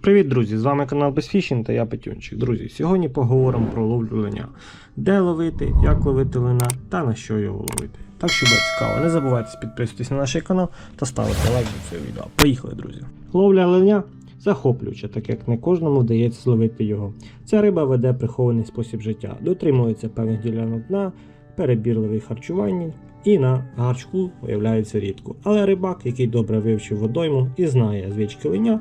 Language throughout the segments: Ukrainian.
Привіт, друзі! З вами канал Безфішінг та я Петюнчик. Друзі, сьогодні поговоримо про ловлю леня. Де ловити, як ловити лина та на що його ловити. Так що буде цікаво. Не забувайте підписуватись на наш канал та ставити лайк до цього відео. Поїхали, друзі! Ловля леня захоплююча, так як не кожному вдається зловити його. Ця риба веде прихований спосіб життя, дотримується певних ділянок дна, перебірливий харчування. І на гарчку виявляється рідко. Але рибак, який добре вивчив водойму і знає звички леня,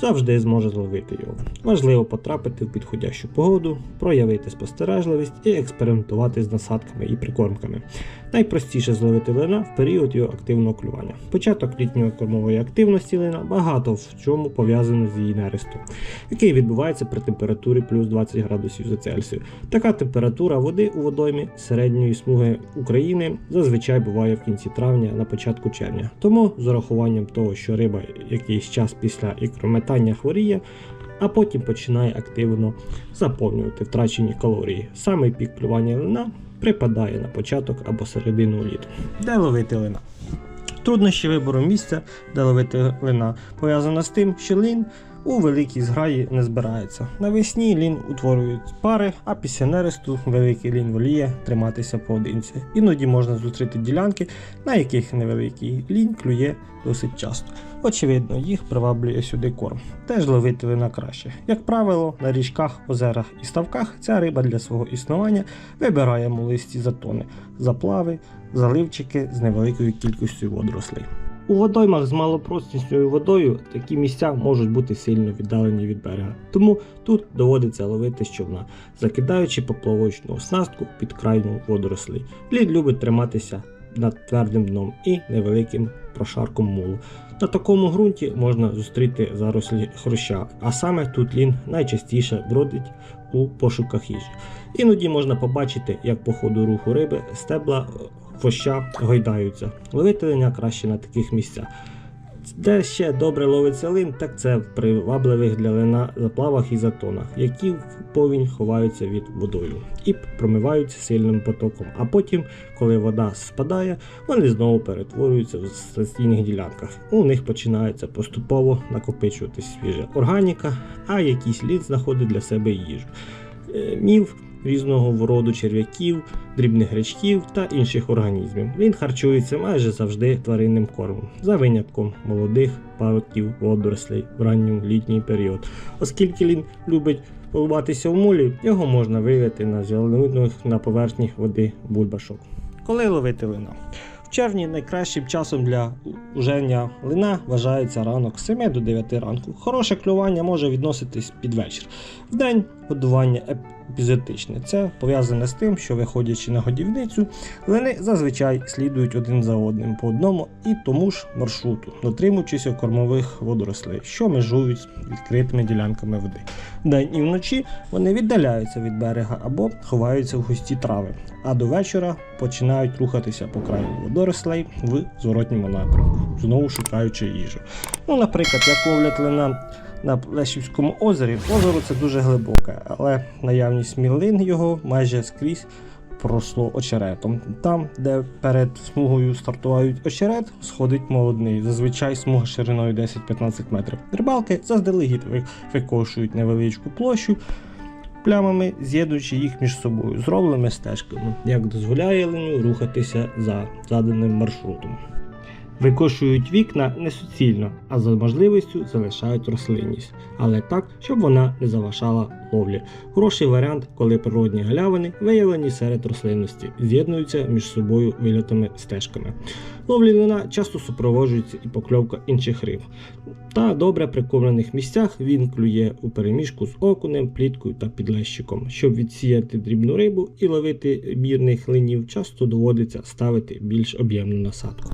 завжди зможе зловити його. Важливо потрапити в підходящу погоду, проявити спостережливість і експериментувати з насадками і прикормками. Найпростіше зловити лина в період його активного клювання. Початок літньої кормової активності лина багато в чому пов'язано з її нерестом, який відбувається при температурі плюс 20 градусів за Цельсію. Така температура води у водоймі середньої смуги України зазвичай буває в кінці травня на початку червня. Тому з урахуванням того, що риба якийсь час після ікрометання хворіє, а потім починає активно заповнювати втрачені калорії. Саме пік клювання лина припадає на початок або середину літа. Де ловити лина? Труднощі вибору місця, де ловити лина, пов'язано з тим, що лін у великій зграї не збирається. Навесні лін утворюють пари, а після нересту великий лін воліє триматися поодинці. Іноді можна зустріти ділянки, на яких невеликий лінь клює досить часто. Очевидно, їх приваблює сюди корм. Теж ловити лина краще. Як правило, на річках, озерах і ставках ця риба для свого існування вибирає молисті затони, заплави, заливчики з невеликою кількістю водорослей. У водоймах з малопростісною водою такі місця можуть бути сильно віддалені від берега, тому тут доводиться ловити з човна, закидаючи поплавочну оснастку під крайну водорослей. Лід любить триматися над твердим дном і невеликим прошарком мулу. На такому ґрунті можна зустріти зарослі хруща, а саме тут лін найчастіше бродить у пошуках їжі. Іноді можна побачити, як по ходу руху риби стебла хвоща гойдаються. Ловити линя краще на таких місцях. Де ще добре ловиться лин, так це в привабливих для лина заплавах і затонах, які в повінь ховаються від водою і промиваються сильним потоком. А потім, коли вода спадає, вони знову перетворюються в стаційних ділянках. У них починається поступово накопичуватись свіжа органіка, а якийсь лід знаходить для себе їжу. Е, Мів різного роду черв'яків, дрібних гречків та інших організмів. Він харчується майже завжди тваринним кормом, за винятком молодих пародків водорослей в ранньому літній період. Оскільки він любить поливатися в мулі, його можна виявити на зелених на поверхні води бульбашок. Коли ловити лина? В червні найкращим часом для уження лина вважається ранок з 7 до 9 ранку. Хороше клювання може відноситись під вечір. Вдень годування епізотичне. Це пов'язане з тим, що виходячи на годівницю, лини зазвичай слідують один за одним по одному і тому ж маршруту, дотримуючись кормових водорослей, що межують з відкритими ділянками води. Вдень і вночі вони віддаляються від берега або ховаються в густі трави, а до вечора починають рухатися по краю водорослей в зворотньому напрямку, знову шукаючи їжу. Ну, наприклад, як ловлять лина на Лешівському озері. Озеро це дуже глибоке, але наявність мілин його майже скрізь просло очеретом. Там, де перед смугою стартують очерет, сходить молодний. Зазвичай смуга шириною 10-15 метрів. Рибалки заздалегідь викошують невеличку площу. Плямами з'єднуючи їх між собою зробленими стежками, як дозволяє леню рухатися за заданим маршрутом. Викошують вікна не суцільно, а за можливістю залишають рослинність, але так, щоб вона не заважала ловлі. Хороший варіант, коли природні галявини виявлені серед рослинності, з'єднуються між собою вильотими стежками. Ловлі лина часто супроводжується і покльовка інших риб. Та добре прикормлених місцях він клює у переміжку з окунем, пліткою та підлещиком. Щоб відсіяти дрібну рибу і ловити мірних линів, часто доводиться ставити більш об'ємну насадку.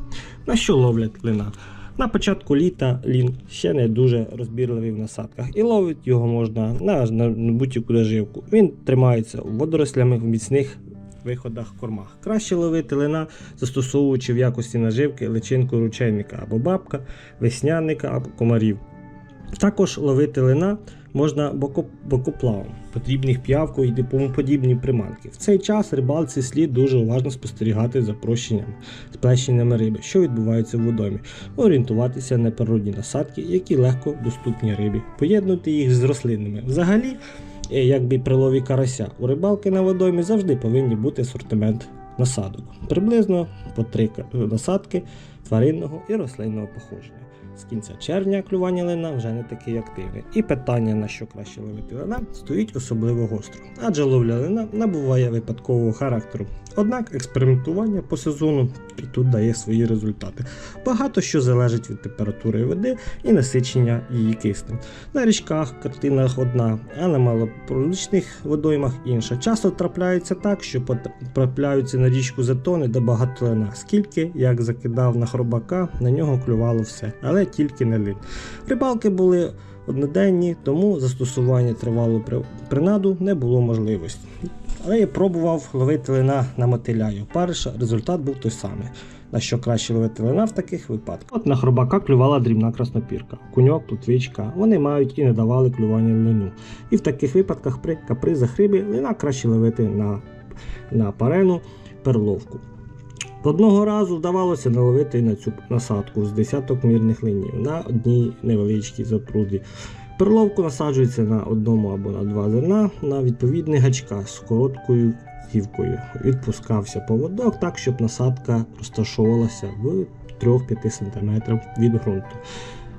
На що ловлять лина? На початку літа лін ще не дуже розбірливий в насадках, і ловить його можна на, на будь-яку наживку. Він тримається водорослями в міцних виходах кормах. Краще ловити лина, застосовуючи в якості наживки личинку ручейника або бабка, веснянника або комарів. Також ловити лина можна боко, бокоплавом, потрібних п'явку і подібні приманки. В цей час рибалці слід дуже уважно спостерігати за прощенням, сплещеннями риби, що відбувається в водомі, орієнтуватися на природні насадки, які легко доступні рибі, поєднувати їх з рослинними. Взагалі, е, якби при лові карася, у рибалки на водомі завжди повинні бути асортимент насадок. Приблизно по три насадки тваринного і рослинного походження. З кінця червня клювання лина вже не таке активне, і питання, на що краще ловити лина, стоїть особливо гостро, адже ловля лина набуває випадкового характеру. Однак експериментування по сезону і тут дає свої результати. Багато що залежить від температури води і насичення її киснем. На річках картинах одна, а на малопролічних водоймах інша. Часто трапляється так, що потрапляються на річку затони, де багато лина. Скільки, як закидав на хробака, на нього клювало все, але тільки не лин. Рибалки були одноденні, тому застосування тривалого принаду не було можливості. Але я пробував ловити лина на мотиля і опариша, результат був той самий. На що краще ловити лина в таких випадках? От на хробака клювала дрібна краснопірка, куньок, плотвичка. Вони мають і не давали клювання лину. І в таких випадках при капризах риби лина краще ловити на, на парену перловку. Одного разу вдавалося наловити на цю насадку з десяток мірних линів на одній невеличкій запруді. Перловку насаджується на одному або на два зерна на відповідний гачка з короткою ківкою. Відпускався поводок так, щоб насадка розташовувалася в 3-5 см від ґрунту.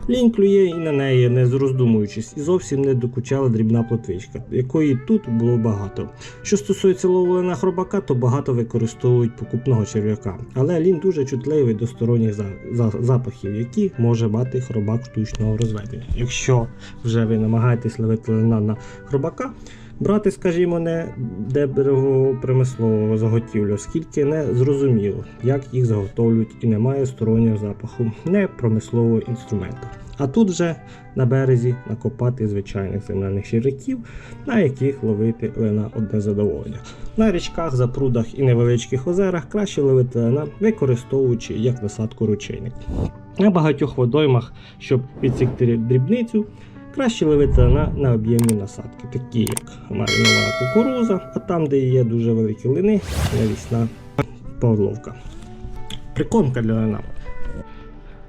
Лінь клює і на неї, не роздумуючись, і зовсім не докучала дрібна плотвичка, якої тут було багато. Що стосується ловлення хробака, то багато використовують покупного черв'яка, але лін дуже чутливий до сторонніх за- за- запахів, які може мати хробак штучного розведення. Якщо вже ви намагаєтесь ловити лина на хробака, брати, скажімо, не де берегового промислового заготівлю, оскільки не зрозуміло, як їх заготовлюють і немає стороннього запаху, не промислового інструменту. А тут вже на березі накопати звичайних земляних черв'яків, на яких ловити лина одне задоволення. На річках, запрудах і невеличких озерах краще ловити лина, використовуючи як насадку ручейник. На багатьох водоймах, щоб відсікти дрібницю, краще ловити лина на об'ємні насадки, такі як маринована кукуруза, а там, де є дуже великі лини, навісна подловка. Прикормка для лина.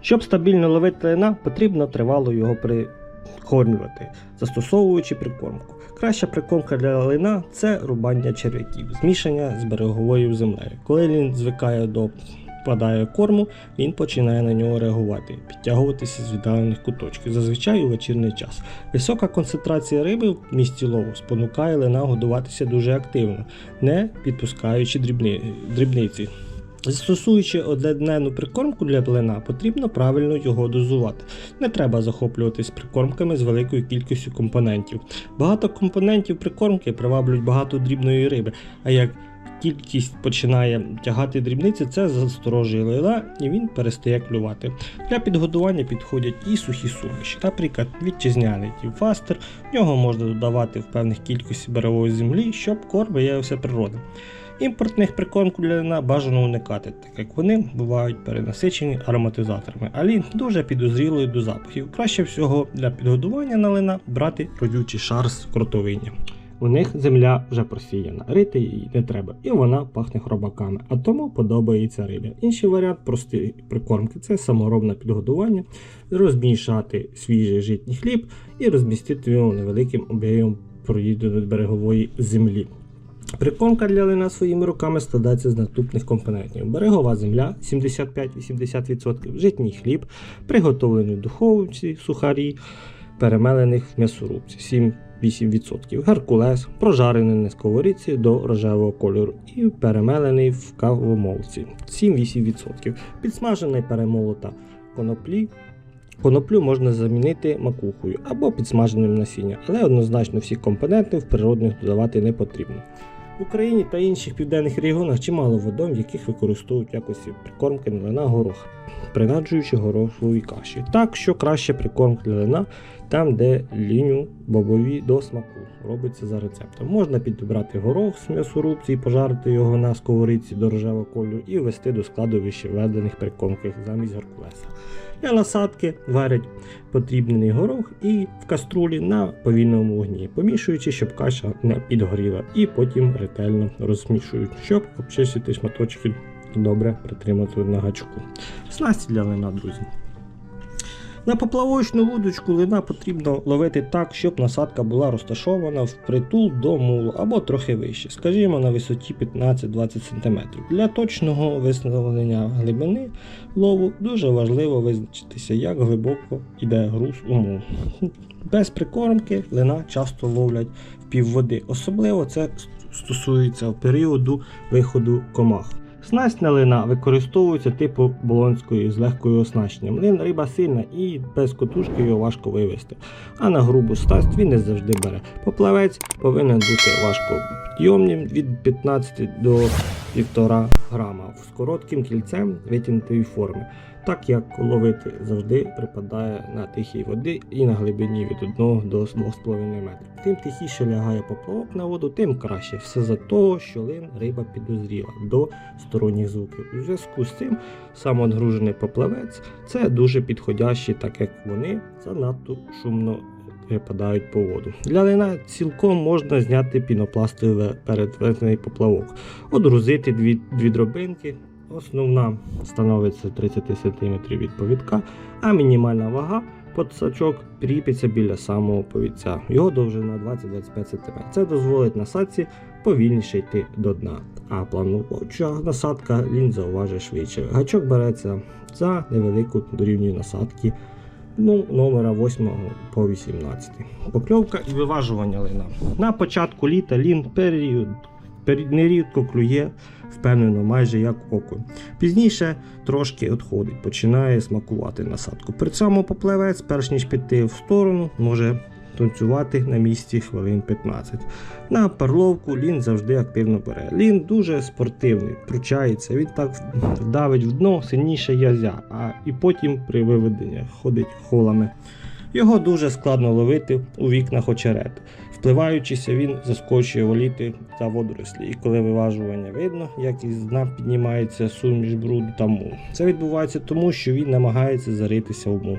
Щоб стабільно ловити лина, потрібно тривало його прикормлювати, застосовуючи прикормку. Краща прикормка для лина це рубання черв'яків, змішання з береговою землею. Коли він звикає до впадає корму, він починає на нього реагувати, підтягуватися з віддалених куточків, зазвичай у вечірній час. Висока концентрація риби в місці лову спонукає лина годуватися дуже активно, не підпускаючи дрібни, дрібниці. Застосуючи одноденну прикормку для блина, потрібно правильно його дозувати. Не треба захоплюватись прикормками з великою кількістю компонентів. Багато компонентів прикормки приваблюють багато дрібної риби, а як кількість починає тягати дрібниці, це засторожує лила і він перестає клювати. Для підгодування підходять і сухі суміші. Наприклад, вітчизняний тівфастер, в нього можна додавати в певних кількості берегової землі, щоб корм виявився природним. Імпортних прикормку для лина бажано уникати, так як вони бувають перенасичені ароматизаторами, а лін дуже підозрілий до запахів. Краще всього для підгодування на лина брати родючий шар з кротовиння. У них земля вже просіяна, рити її не треба, і вона пахне хробаками, а тому подобається рибі. Інший варіант простої прикормки це саморобне підгодування, розмішати свіжий житній хліб і розмістити його невеликим об'ємом проїденої берегової землі. Прикормка для лина своїми руками складається з наступних компонентів: берегова земля 75-80%, житній хліб, приготовлені в духовці, сухарі, перемелених в м'ясорубці 7-8%, геркулес, прожарений на сковорідці до рожевого кольору і перемелений в кавомолці 7-8%, підсмажений перемолота коноплі. Коноплю можна замінити макухою або підсмаженим насінням, але однозначно всі компоненти в природних додавати не потрібно. В Україні та інших південних регіонах чимало водойм, в яких використовують в якості прикормки на горох. Принаджуючи гороховій каші. Так що краще прикормка лина там, де ліню бобові до смаку. Робиться за рецептом. Можна підібрати горох з м'ясорубці і пожарити його на сковорідці до рожевого кольору і ввести до складу вищеведених прикормки замість Геркулеса. Для насадки варять потрібний горох і в каструлі на повільному вогні, помішуючи, щоб каша не підгоріла, і потім ретельно розмішують, щоб обчистити шматочки добре притримати на гачку. Снасті для лина, друзі. На поплавочну вудочку лина потрібно ловити так, щоб насадка була розташована впритул до мулу або трохи вище, скажімо, на висоті 15-20 см. Для точного виставлення глибини лову дуже важливо визначитися, як глибоко йде груз у мул. Без прикормки лина часто ловлять в півводи. Особливо це стосується періоду виходу комах. Снасть на лина використовується типу болонської з легкою оснащенням. Лин риба сильна і без котушки його важко вивести. А на грубу снасть він не завжди бере. Поплавець повинен бути важко підйомним від 15 до 1,5 грама з коротким кільцем витягнутої форми. Так як ловити завжди припадає на тихій воді і на глибині від 1 до 2,5 метрів. Тим тихіше лягає поплавок на воду, тим краще. Все за того, що лин риба підозріла до сторонніх звуків. У зв'язку з цим самоодгружений поплавець це дуже підходящий, так як вони занадто шумно випадають по воду. Для лина цілком можна зняти пінопластовий передверхний поплавок, одрузити дві, дві дробинки. Основна становиться 30 см від повідка, а мінімальна вага подсачок кріпиться біля самого повідця. Його довжина 20-25 см. Це дозволить насадці повільніше йти до дна. А плануюча насадка лінь зауважує швидше. Гачок береться за невелику дорівнює насадки ну, номера 8 по 18. Покльовка і виважування лина. На початку літа лін період нерідко клює впевнено, майже як окунь. Пізніше трошки відходить, починає смакувати насадку. При цьому поплавець, перш ніж піти в сторону, може танцювати на місці хвилин 15. На перловку лін завжди активно бере. Лін дуже спортивний, пручається, він так давить в дно сильніше язя, а і потім при виведенні ходить холами. Його дуже складно ловити у вікнах очерет. Впливаючися, він заскочує воліти та водорослі, і коли виважування видно, як із дна піднімається суміш бруду та мул. Це відбувається тому, що він намагається заритися в мул.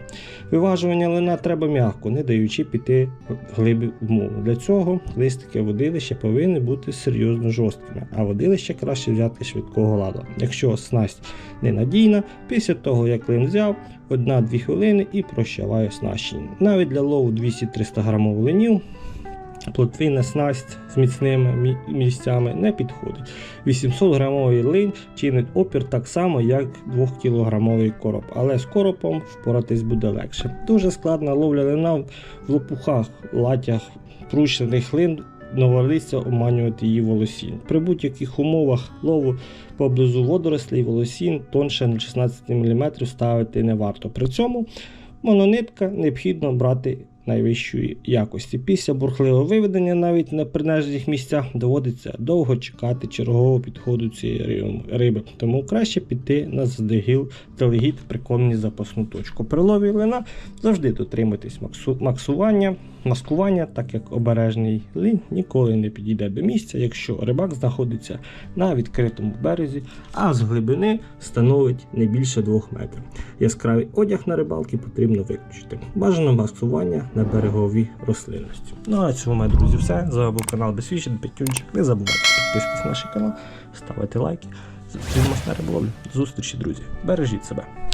Виважування лина треба м'яко, не даючи піти глибі в мул. Для цього листики водилища повинні бути серйозно жорсткими, а водилище краще взяти швидкого ладу. Якщо снасть ненадійна, після того як лин взяв, 1-2 хвилини і прощавай оснащення. Навіть для лову 200-300 грамів линів плотвина снасть з міцними місцями не підходить. 800 грамовий линь чинить опір так само, як 2 кілограмовий короб, але з коропом впоратись буде легше. Дуже складна ловля лина в лопухах, латях, прущених лин. Новолистя оманювати її волосінь. При будь-яких умовах лову поблизу водорослей волосінь тонше на 16 мм ставити не варто. При цьому мононитка необхідно брати найвищої якості. Після бурхливого виведення навіть на принежних місцях доводиться довго чекати чергового підходу цієї риби, тому краще піти на задегіл телегід прикомні запасну точку. При лові лина завжди дотримуйтесь максу- максування, маскування, так як обережний лінь ніколи не підійде до місця, якщо рибак знаходиться на відкритому березі, а з глибини становить не більше 2 метрів. Яскравий одяг на рибалки потрібно виключити. Бажано маскування на береговій рослинності. Ну а на цьому, мої друзі, все. З вами був канал Безфішін, Петюнчик. Не забувайте підписуватись на наш канал, ставити лайки. Зустрінемось на риболовлі. Зустрічі, друзі. Бережіть себе.